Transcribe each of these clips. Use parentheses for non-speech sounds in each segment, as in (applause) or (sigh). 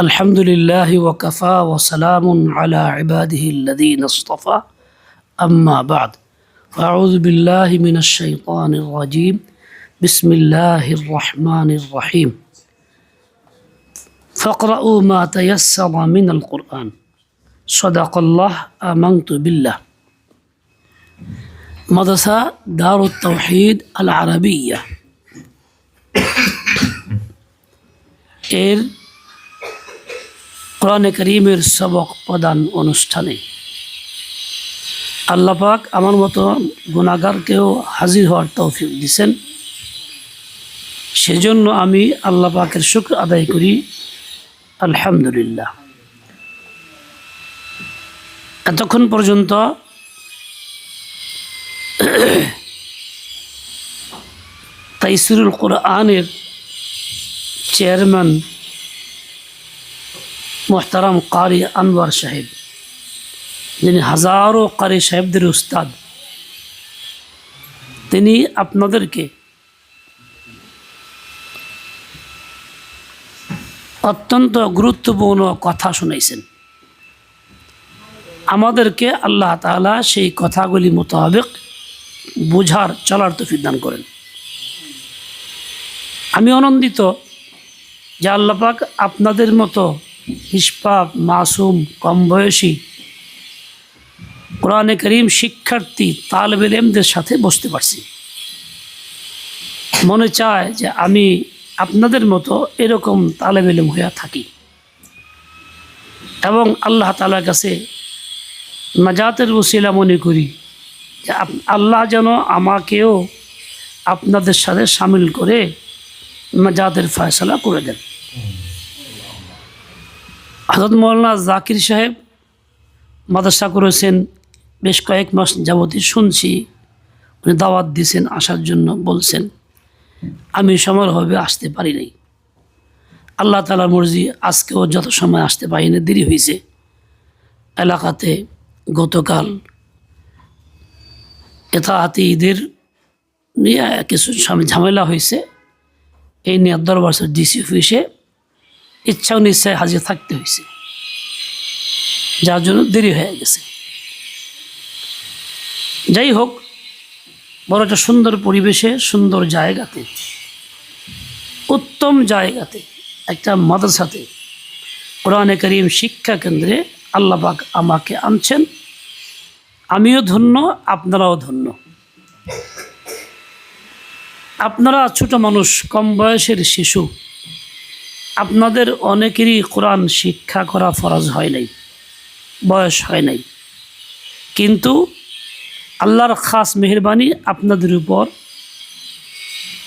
الحمد لله وكفى وسلام على عباده الذين اصطفى. أما بعد فأعوذ بالله من الشيطان الرجيم. بسم الله الرحمن الرحيم. فاقرأوا ما تيسر من القرآن. صدق الله آمنت بالله. مدرسة دار التوحيد العربية. (coughs) কোরআনে করিমের সবক প্রদান অনুষ্ঠানে। আল্লাপাক আমার মতো গুণাগারকেও হাজির হওয়ার তৌফিক দিছেন। সেজন্য আমি আল্লাহ পাকের শুক্র আদায় করি। আলহামদুলিল্লাহ। এতক্ষণ পর্যন্ত তাইসুরুল কোরআনের চেয়ারম্যান মোহতারাম কারি আনোয়ার সাহেব, যিনি হাজারো কারি সাহেবদের উস্তাদ। তিনি আপনাদেরকে অত্যন্ত গুরুত্বপূর্ণ কথা শুনাইছেন। আমাদেরকে আল্লাহ তাআলা সেই কথাগুলি মোতাবেক বোঝার, চলার তফিক দান করেন। আমি আনন্দিত যে আল্লাপাক আপনাদের মতো নিষ্পাপ মাসুম, কম বয়সী। কোরআনে করিম শিক্ষার্থী তালবেল এমদের সাথে বসতে পারছি। মনে চায় যে আমি আপনাদের মতো এরকম তালেব এলেম হইয়া থাকি। এবং আল্লাহ তালার কাছে নাজাতের বসিলা মনে করি যে আল্লাহ যেন আমাকেও আপনাদের সাথে সামিল করে নাজাতের ফয়সলা করে দেন। হজরত মৌলানা জাকির সাহেব মাদ্রাসা করেছেন বেশ কয়েক মাস যাবতীয় শুনছি। উনি দাওয়াত দিয়েছেন আসার জন্য বলছেন, আমি সমারোহভাবে আসতে পারি নাই। আল্লাহ তালার মর্জি আজকেও যত সময় আসতে পারিনি দেরি হয়েছে এলাকাতে গতকাল এথাহাতি ঈদের নিয়ে কিছু ঝামেলা হয়েছে এই নিয়ে দরবার ডিসি অফিসে ইচ্ছা নিশ্চয় হাজির থাকতে হয়েছে যার জন্য দেরি হয়ে গেছে। যাই হোক, বড় একটা সুন্দর পরিবেশে, সুন্দর জায়গাতে, উত্তম জায়গাতে, একটা মাদ্রাসাতে, কোরআনে করিম শিক্ষা কেন্দ্রে আল্লাপাক আমাকে আনছেন। আমিও ধন্য, আপনারাও ধন্য। আপনারা ছোট মানুষ, কম বয়সের শিশু আপনাদের অনেকেরই কোরআন শিক্ষা করা ফরজ হয় নাই, বয়স হয় নাই। কিন্তু আল্লাহর খাস মেহরবানি আপনাদের উপর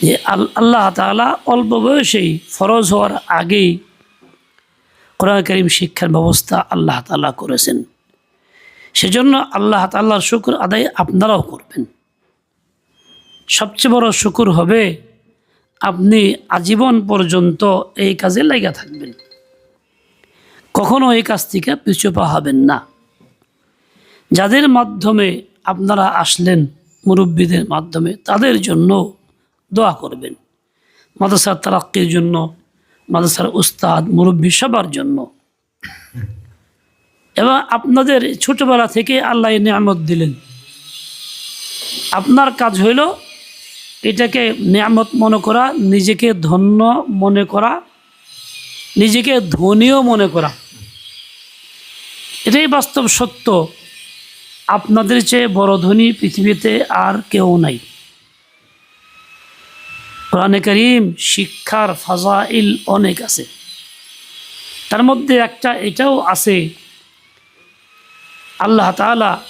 যে আল- আল্লাহ তাআলা অল্প বয়সেই ফরজ হওয়ার আগেই কোরআন করিম শিক্ষার ব্যবস্থা আল্লাহ তাআলা করেছেন। সেজন্য আল্লাহ তাআলার শুকর আদায় আপনারাও করবেন। সবচেয়ে বড় শুকুর হবে আপনি আজীবন পর্যন্ত এই কাজে লেগে থাকবেন। কখনো এই কাজ থেকে পিছু হবেন না। যাদের মাধ্যমে আপনারা আসলেন, মুরব্বীদের মাধ্যমে, তাদের জন্য দোয়া করবেন। মাদ্রাসার তারাক্কির জন্য, মাদ্রাসার উস্তাদ, মুরব্বী সবার জন্য। এবং আপনাদের ছোটবেলা থেকে আল্লাহ নিয়ামত দিলেন। আপনার কাজ হইল এটাকে নিয়ামত মনে করা, নিজেকে ধন্য মনে করা, নিজেকে ধনীও মনে করা। এটাই বাস্তব সত্য। আপনাদের চেয়ে বড় ধনী পৃথিবীতে আর কেউ নাই। কোরআনে করিম শিক্ষার ফাজাইল অনেক আছে। তার মধ্যে একটা এটাও আছে। আল্লাহ তাআলা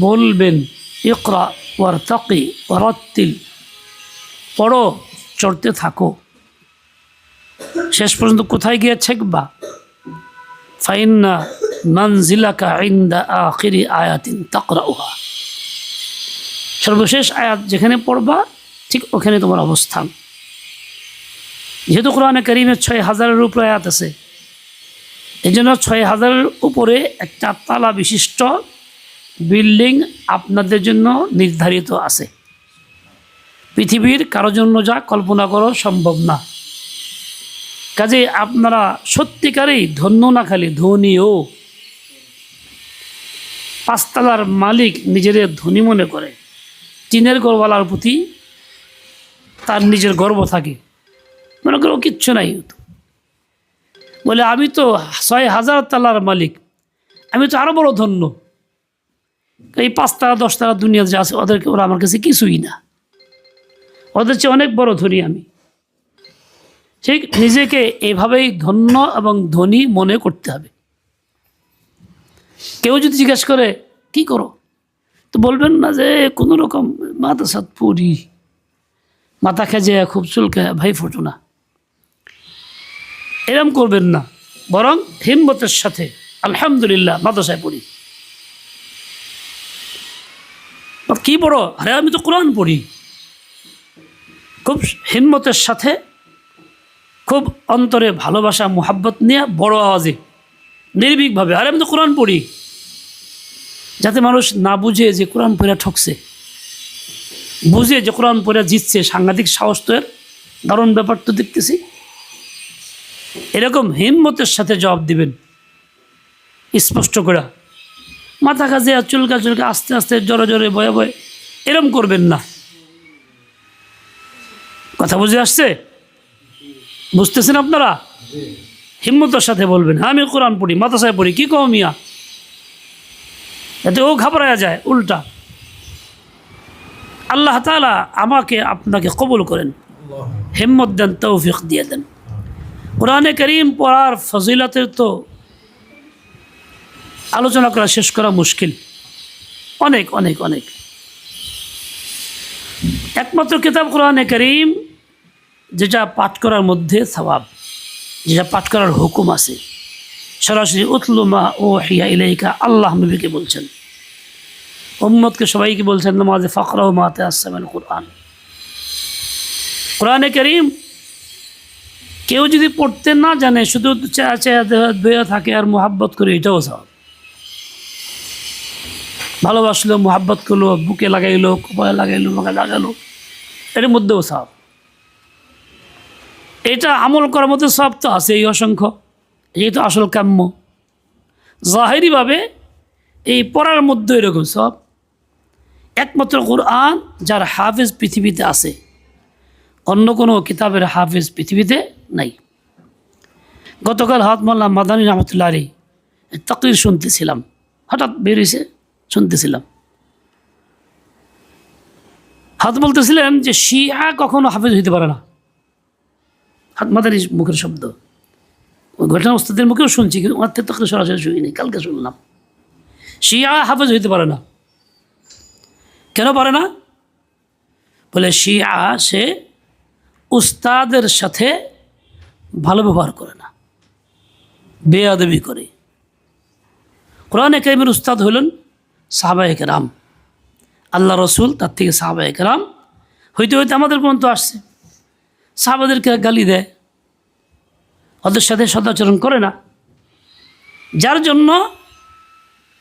বলবেন ইকরা, ওয়ারতাকি, ওয়ারাত্তিল। পড়ো, চড়তে থাকো। শেষ পর্যন্ত কোথায় গিয়ে ছেকবা? ফাইন্না মানজিলাকা ইন্দা আখিরি আয়াতিন তাকরাউহা। সর্বশেষ আয়াত যেখানে পড়বা, ঠিক ওখানে তোমার অবস্থান। যেহেতু কোরআনে করিমের ছয় হাজারের উপরে আয়াত আছে এই জন্য ছয় হাজারের উপরে একটা তালা বিশিষ্ট বিল্ডিং আপনাদের জন্য নির্ধারিত আছে। পৃথিবীর কারও জন্য যা কল্পনা করা সম্ভব না। কাজে আপনারা সত্যিকারেই ধন্য না খালি ধনীও পাঁচতলার মালিক নিজের ধনী মনে করে। টিনের গড়ওয়ালার প্রতি তার নিজের গর্ব থাকে। মনে করো কিচ্ছু নাই। বলে, আমি তো ছয় হাজার তালার মালিক। আমি তো আরও বড় ধন্য। এই পাঁচতলা দশতলা দুনিয়া যা আছে, ওদেরকে ওরা আমার কাছে কিছুই না। ওদের চেয়ে অনেক বড় ধনী আমি। ঠিক নিজেকে এভাবেই ধন্য এবং ধনী মনে করতে হবে। কেউ যদি জিজ্ঞেস করে, কি করো? তো বলবেন না যে, কোনো রকম মাথা সাত পড়ি মাথা খেজে খুব চুলকে, ভাই ফোটো না। এরম করবেন না। বরং হিম্মতের সাথে, আলহামদুলিল্লাহ, মাদ্রাসায় পড়ি। কি পড়ো আরে, আমি তো কোরআন পড়ি। খুব হিম্মতের সাথে, খুব অন্তরে ভালোবাসা, মোহাব্বত নিয়ে বড় আওয়াজে, নির্ভীকভাবে। আরে, আমি তো কোরআন পড়ি। যাতে মানুষ না বুঝে যে কোরআন পড়া ঠকছে। বুঝে যে কোরআন পড়া জিতছে। সাংঘাতিক সাহস তো এর। দারুণ ব্যাপার তো দেখতেছি। এরকম হিম্মতের সাথে জবাব দিবেন। স্পষ্ট করে। মাথা কাজে আর চুলকা চুলকা আস্তে আস্তে জোরে জোরে বয়ে বয়ে এরম করবেন না। কথা বুঝে আসছে? বুঝতেছেন আপনারা? হিম্মতের সাথে বলবেন। হ্যাঁ আমি কোরআন পড়ি মাতাসায় পড়ি, কী কম মিয়া? এতে ও ঘাবড়ায়া যায়, উল্টা। আল্লাহ তালা আমাকে, আপনাকে কবুল করেন। হিম্মত দেন, তৌফিক দিয়ে দেন। কোরআনে করিম পড়ার ফজিলতের তো আলোচনা করা, শেষ করা মুশকিল। অনেক অনেক অনেক। একমাত্র কিতাব কোরআনে করিম, যেটা পাঠ করার মধ্যে সবাব যেটা পাঠ করার হুকুম আছে। সরাসরি উতলুমা ও হিয়া ইলাইকা আল্লাহ নবীকে বলছেন। উম্মদকে সবাইকে বলছেন, নামাজে ফকরাও মাতে আসসামেন কোরআন। কোরআনে করিম, কেউ যদি পড়তে না জানে, শুধু চেয়া চেয়া ধুয়ে থাকে আর মোহাব্বত করে, এটাও সব ভালোবাসলো, মোহাব্বত করল, বুকে লাগাইলো, কপালে লাগাইলো, মাথায় লাগালো এর মধ্যেও সব এটা আমল করার মধ্যে সব তো আছে, এই অসংখ্য। এই তো আসল কাম্য। জাহেরিভাবে এই পড়ার মধ্যে এরকম সব একমাত্র কোরআন যার হাফেজ পৃথিবীতে আছে। অন্য কোনো কিতাবের হাফেজ পৃথিবীতে নাই। গতকাল হাত মোল্লা মাদানী রহমতুল্লাহ তকরির শুনতেছিলাম। হঠাৎ বেরিয়েছে শুনতেছিলাম। হাত বলতেছিলেন যে শিয়া কখনো হাফেজ হইতে পারে না। হাত মাদারি মুখের শব্দ। ঘটনা ওস্তাদের মুখেও শুনছি, কিন্তু থেকে তখন সরাসরি শুনিনি কালকে শুনলাম। শিয়া হাফেজ হইতে পারে না। কেন পারে না? বলে শিয়া সে উস্তাদের সাথে ভালো ব্যবহার করে না, বেয়াদবি করে। কোরআন একাডেমির উস্তাদ হলেন সাহাবাহিক রাম আল্লাহ রসুল তার থেকে সাহাবাহিক রাম হইতে হইতে আমাদের পর্যন্ত আসছে। সাহাবাদেরকে গালি দেয়। ওদের সাথে সদাচরণ করে না। যার জন্য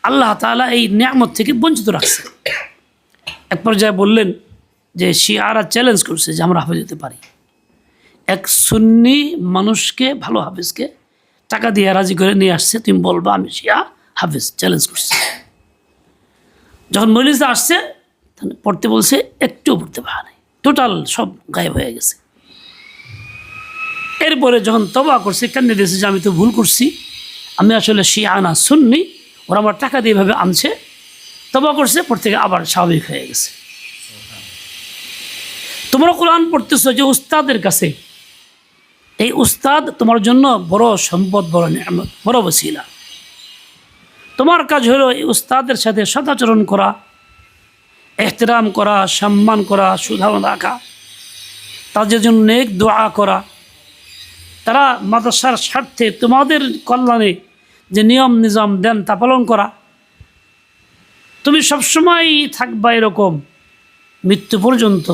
আল্লাহ তালা এই নিয়ামত থেকে বঞ্চিত রাখছে। এক পর্যায়ে বললেন যে, শিয়ারা চ্যালেঞ্জ করছে যে, আমরা হাফেজ হতে পারি। এক সুন্নি মানুষকে, ভালো হাফেজকে টাকা দিয়ে রাজি করে নিয়ে আসছে, তুমি বলবা আমি শিয়া হাফেজ চ্যালেঞ্জ করছি। যখন মরিজা আসছে পড়তে বলছে, একটুও পড়তে পারা নাই। টোটাল সব গায়েব হয়ে গেছে। এরপরে যখন তবা করছে কেন দিয়েছে যে আমি তো ভুল করছি? আমি আসলে সে আনা শুননি ওরা আমার টাকা দিয়ে এভাবে আনছে। তবা করছে পর থেকে আবার স্বাভাবিক হয়ে গেছে। তোমরা কোরআন পড়তেছো যে উস্তাদের কাছে। এই উস্তাদ তোমার জন্য বড় সম্পদ, বড় বড় বসিলা তোমার কাজ হলো উস্তাদের সাথে সদাচরণ করা, এহতেরাম করা, সম্মান করা, সুধারণ রাখা, তাদের জন্য নেক দোয়া করা। তারা মাদ্রাসার স্বার্থে তোমাদের কল্যাণে যে নিয়ম নিজাম দেন তা পালন করা। তুমি সবসময় থাকবা এরকম, মৃত্যু পর্যন্ত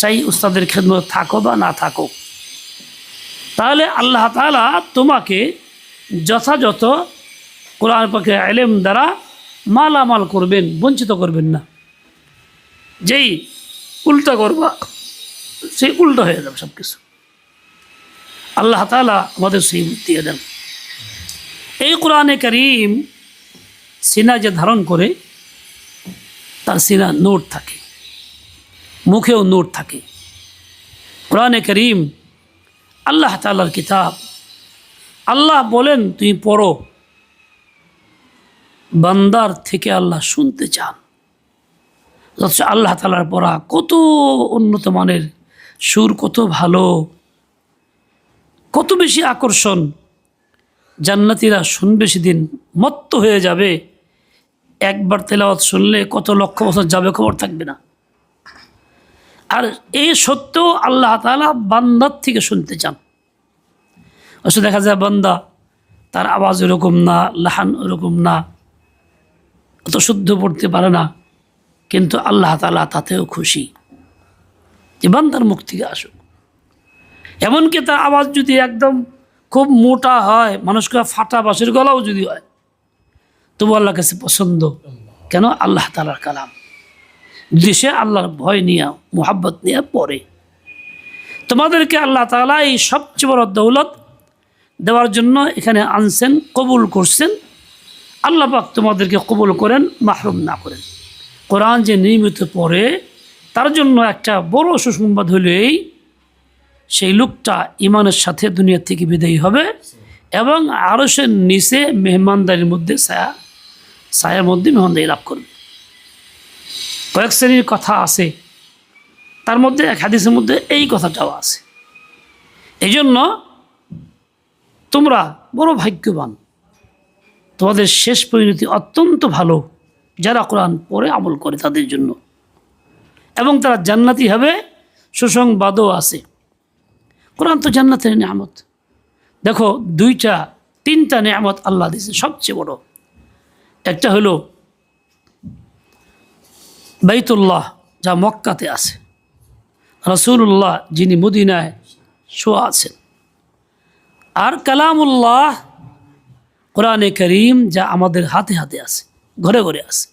চাই উস্তাদের খেদমত থাকো বা না থাকো তাহলে আল্লাহ তালা তোমাকে যথাযথ কোরআন পাখি আলেম দ্বারা মালামাল করবেন, বঞ্চিত করবেন না। যেই উল্টা করবা, সেই উল্টো হয়ে যাবে সব কিছু আল্লাহ তালা আমাদের সেই দিয়ে দেন। এই কোরআনে করিম সিনা যে ধারণ করে, তার সিনা নোট থাকে। মুখেও নোট থাকে। কোরআনে করিম আল্লাহ তালার কিতাব, আল্লাহ বলেন, তুমি পড়ো। বান্দার থেকে আল্লাহ শুনতে চান। অথচ আল্লাহ তালার পড়া কত উন্নত মানের, সুর কত ভালো, কত বেশি আকর্ষণ। জান্নাতিরা শুনবে সেদিন মত্ত হয়ে যাবে। একবার তেলাওয়াত শুনলে কত লক্ষ বছর যাবে খবর থাকবে না। আর এই সত্ত্বেও আল্লাহ তালা বান্দার থেকে শুনতে চান। অবশ্য দেখা যায় বান্দা, তার আওয়াজ ওরকম না, লাহান ওরকম না। অত শুদ্ধ পড়তে পারে না, কিন্তু আল্লাহ তালা তাতেও খুশি। যে তার মুখ থেকে আসুক। এমনকি তার আওয়াজ যদি একদম খুব মোটা হয় মানুষকে ফাটা বাসের গলাও যদি হয়, তবু আল্লাহ কাছে পছন্দ। কেন? আল্লাহ তালার কালাম। যদি সে আল্লাহর ভয় নিয়ে, মোহাব্বত নিয়ে পড়ে। তোমাদেরকে আল্লাহ তালা এই সবচেয়ে বড় দৌলত দেওয়ার জন্য এখানে আনছেন, কবুল করছেন। আল্লাহ পাক তোমাদেরকে কবুল করেন, মাহরুম না করেন। কোরআন যে নিয়মিত পড়ে, তার জন্য একটা বড় সুসংবাদ হলো এই, সেই লোকটা ইমানের সাথে দুনিয়া থেকে বিদায়ী হবে এবং আরও সে নিচে মেহমানদারির মধ্যে ছায়া, ছায়ার মধ্যে মেহমানদারি লাভ করবে। কয়েক শ্রেণির কথা আছে, তার মধ্যে এক হাদিসের মধ্যে এই কথাটাও আছে। এই জন্য তোমরা বড় ভাগ্যবান। তোমাদের শেষ পরিণতি অত্যন্ত ভালো, যারা কোরআন পরে আমল করে তাদের জন্য। এবং তারা জান্নাতি হবে, সুসংবাদও আছে। কোরআন তো জান্নাতের নিয়ামত। দেখো, দুইটা, তিনটা নিয়ামত আল্লাহ দিয়েছে, সবচেয়ে বড়। একটা হলো বাইতুল্লাহ, যা মক্কাতে আছে। রসুল্লাহ যিনি মদিনায় শোয়া আছেন। আর কালামুল্লাহ কোরআনে করিম যা আমাদের হাতে হাতে আছে, ঘরে ঘরে আছে।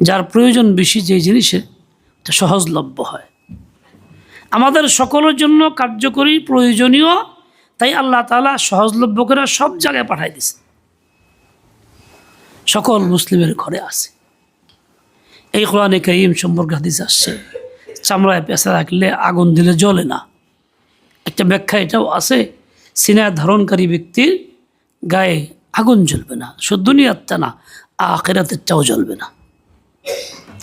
যার প্রয়োজন বেশি যে জিনিসের, তা সহজলভ্য হয়। আমাদের সকলের জন্য কার্যকরী, প্রয়োজনীয়, তাই আল্লাহ তালা সহজলভ্য করে সব জায়গায় পাঠাই দিছে সকল মুসলিমের ঘরে আছে। এই কোরআনে করিম সম্পর্কে হাদিস আসছে, চামড়ায় পেঁচা রাখলে আগুন দিলে জ্বলে না। একটা ব্যাখ্যা এটাও আছে, সিনা ধারণকারী ব্যক্তির গায়ে আগুন জ্বলবে না শুধু দুনিয়ারটা না আখেরাতেরটাও জ্বলবে না।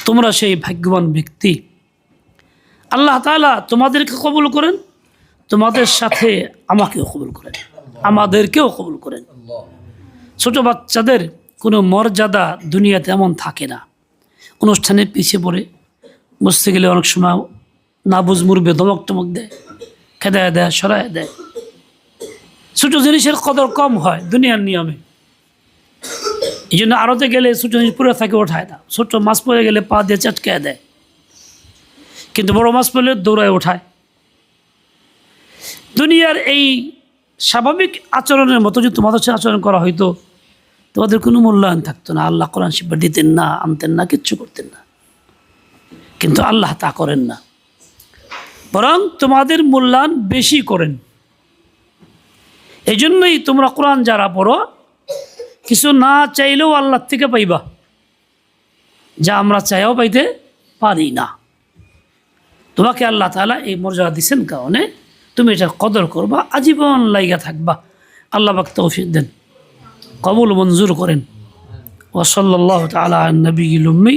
তোমরা সেই ভাগ্যবান ব্যক্তি। আল্লাহ তালা তোমাদেরকে কবুল করেন, তোমাদের সাথে আমাকেও কবুল করেন, আমাদেরকেও কবুল করেন। ছোট বাচ্চাদের কোনো মর্যাদা দুনিয়াতে এমন থাকে না। অনুষ্ঠানে পিছিয়ে পড়ে বসতে গেলে অনেক সময় নাবুজ মুরবে দমক টমক দেয়, খেদায় দেয়, সরায় দেয়। ছোটো জিনিসের কদর কম হয় দুনিয়ার নিয়মে। এই জন্য আড়তে গেলে ছোটো জিনিস পুরো থাকে ওঠায় না। ছোটো মাছ পড়ে গেলে পা দিয়ে চাটকায় দেয়। কিন্তু বড় মাছ পড়লে দৌড়ায় ওঠায়। দুনিয়ার এই স্বাভাবিক আচরণের মতো যদি তোমাদের সাথে আচরণ করা হইতো, তোমাদের কোনো মূল্যায়ন থাকতো না। আল্লাহ কোরআন শিক্ষা দিতেন না, আনতেন না, কিচ্ছু করতেন না। কিন্তু আল্লাহ তা করেন না। বরং তোমাদের মূল্যায়ন বেশি করেন। এই জন্যই তোমরা কোরআন যারা পড়ো, কিছু না চাইলেও আল্লাহর থেকে পাইবা। যা আমরা চাইও পাইতে পারি না। তোমাকে আল্লাহ তালা এই মর্যাদা দিচ্ছেন কারণে তুমি এটা কদর করবা, আজীবন লাইগা থাকবা। আল্লাহ বাক তৌফিক দেন, কবুল মঞ্জুর করেন। ওসল্লাহ তালা নবী লুম্মি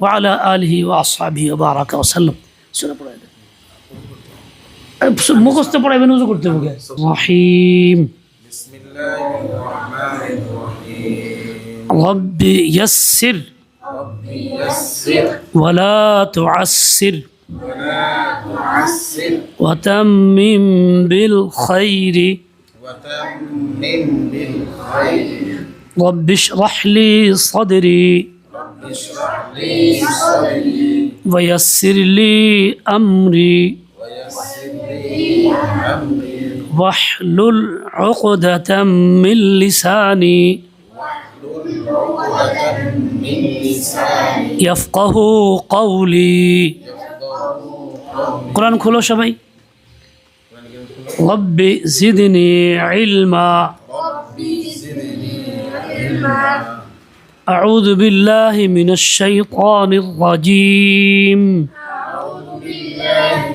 ওয়ালা আলহি ও আসাবি বারাকা ওসাল্লাম পড়াই দেন। মুখস্থ পড়াইবেন উজু করতে মুখে রহিম بسم الله الرحمن الرحيم رب يسر رب يسر ولا تعسر ولا تعسر وتمم بالخير وتمم بالخير رب اشرح لي صدري رب اشرح لي صدري ويسر لي أمري ويسر لي امري واحلل عقدة من لساني واحلل عقدة من لساني يفقه قولي يفقهوا قولي কোরআন খোলো সবাই رب زدني علما ربي زدني علما أعوذ بالله من الشيطان الرجيم أعوذ بالله من الشيطان الرجيم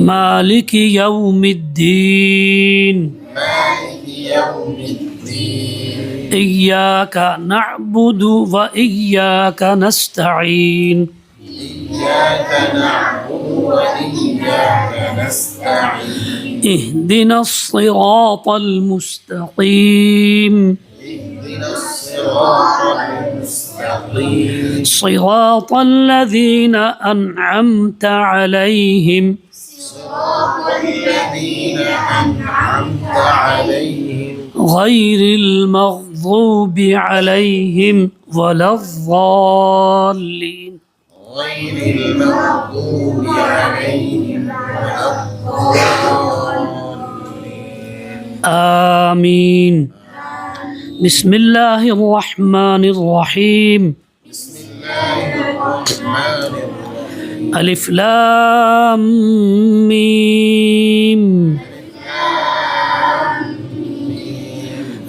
مالك يوم الدين. مالك يوم الدين إياك نعبد وإياك نستعين. إياك نعبد وإياك نستعين اهدنا الصراط المستقيم اهدنا الصراط المستقيم. صراط الذين أنعمت عليهم. الذين عليهم غير المغضوب عليهم ولا الضالين. غير المغضوب عليهم ولا الضالين آمين. بسم الله الرحمن الرحيم بسم الله الرحمن الرحيم. ألف لام ميم.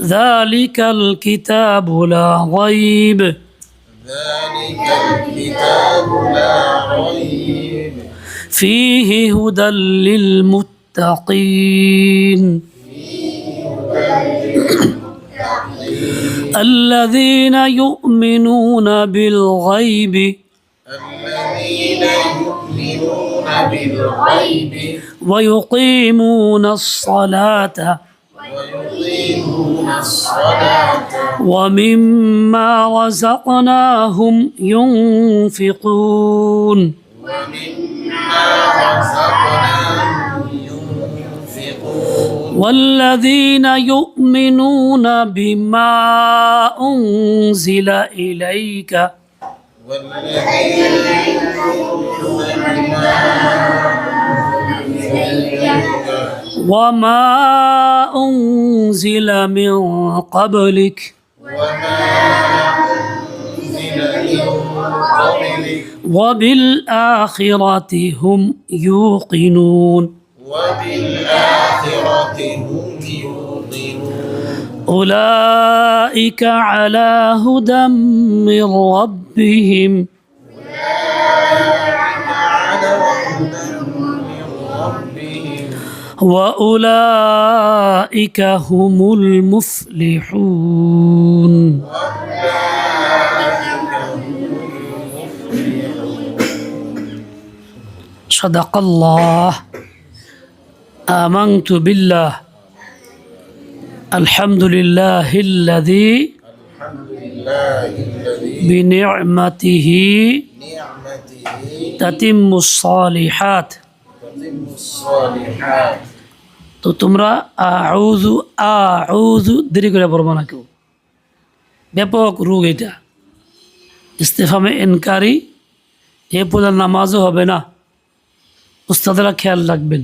ذلك الكتاب لا ريب ذلك الكتاب لا ريب فيه هدى للمتقين. الذين يؤمنون بالغيب. الذين يؤمنون بالغيب ويقيمون الصلاة ويقيمون الصلاة ومما رزقناهم ينفقون. ومما رزقناهم ينفقون. والذين يؤمنون بما أنزل إليك والذين يؤمنون بما إليك وما أنزل من قبلك. وما أنزل من قبلك وبالآخرة هم يوقنون. وبالآخرة هم أولئك على هدى من ربهم على هدى من ربهم وأولئك هم المفلحون صدق الله آمنت بالله الحمد لله الذي الحمد لله الذي بنعمته بنعمته تتم الصالحات تتم الصالحات তো তোমরা আউজু আউজু দেরি করে পড়বো না কেউ ব্যাপক রোগ এটা ইস্তেফামে এনকারি এ পূজার নামাজও হবে না উস্তাদরা খেয়াল রাখবেন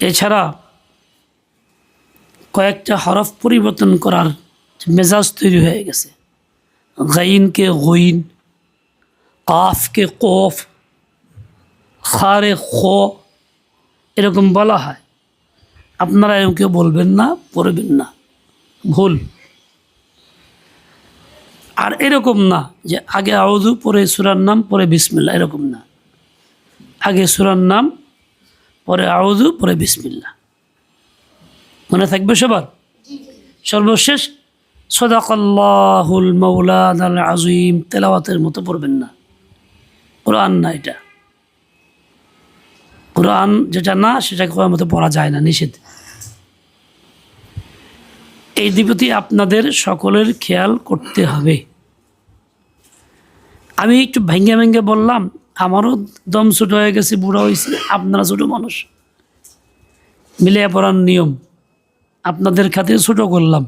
এছাড়া কয়েকটা হরফ পরিবর্তন করার মেজাজ তৈরি হয়ে গেছে। গাইনকে গইন, কাফকে কফ, খারে খ, এরকম বলা হয়। আপনারা এরকম কেউ বলবেন না, পড়বেন না। ভুল। আর এরকম না যে আগে আউদু পরে সুরার নাম, পরে বিসমিল্লা এরকম না। আগে সুরার নাম, পরে আউদু পরে বিসমিল্লা মনে থাকবে সবার? সর্বশেষ, সদাকল্লাহুল মৌলাদ আল আজিম তেলাওয়াতের মতো পড়বেন না। কোরআন না এটা। কোরআন যেটা না, সেটা কোরআন মতো পড়া যায় না, নিষেধ। এই দিকটি আপনাদের সকলের খেয়াল করতে হবে। আমি একটু ভেঙ্গে ভেঙ্গে বললাম, আমারও দম ছোটো হয়ে গেছে, বুড়ো হয়েছে আপনারা ছোটো মানুষ। মিলিয়ে পড়ার নিয়ম। আপনাদের খাতে ছোট করলাম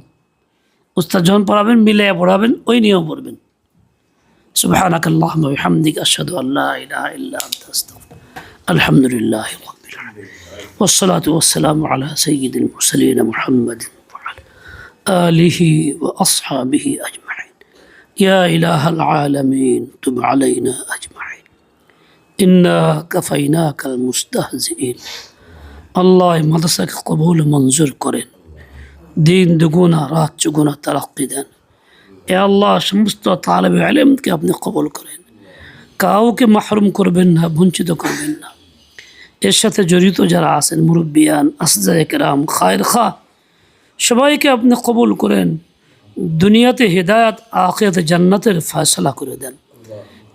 উস্তাদ যখন পড়াবেন মিলিয়ে পড়াবেন ওই নিয়ম পড়বেন سبحانك اللهم وبحمدك أشهد أن لا إله إلا أنت أستغفرك الحمد لله رب العالمين والصلاة والسلام على سيد المرسلين محمد وعلى آله وأصحابه أجمعين يا إله العالمين تب علينا أجمعين إنا كفيناك المستهزئين الله مدرسك قبول منظور করেন দিন দুগুণা রাত চুগুণা তারাক্কি দেন এ আল্লাহ সমস্ত তালেবে আলেমকে আপনি কবল করেন কাউকে মাহরুম করবেন না বঞ্চিত করবেন না এর সাথে জড়িত যারা আছেন মুরব্বিয়ান আসজায় কেরাম খায়ের খা সবাইকে আপনি কবুল করেন দুনিয়াতে হেদায়াত আখিয়াতে জান্নাতের ফয়সলা করে দেন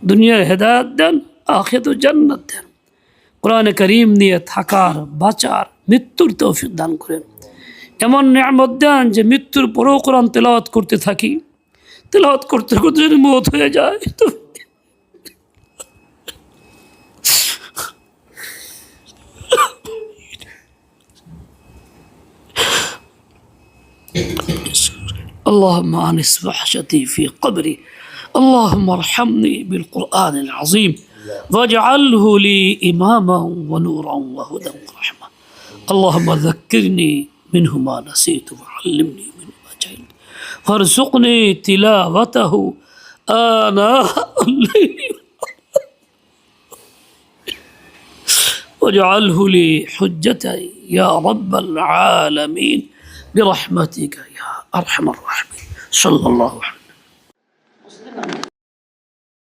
দুনিয়ার হেদায়াত দেন আখিয়াতে জান্নাত দেন কোরআনে করিম নিয়ে থাকার বাঁচার মৃত্যুর তৌফিক দান করেন এমন নিয়ামত দেন যে মৃত্যুর পরেও কোরআন তেলাওয়াত করতে থাকি তেলাওয়াত করতে করতে যদি মত হয়ে যায় তো اللهم انس وحشتي في قبري اللهم ارحمني بالقران العظيم واجعله لي اماما ونورا وهدى ورحمه اللهم ذكرني منه ما نسيت وعلمني منه ما جهلت وارزقني تلاوته آناء الليل. واجعله لي حجة يا رب العالمين. برحمتك يا أرحم الراحمين. صلى الله عليه وسلم.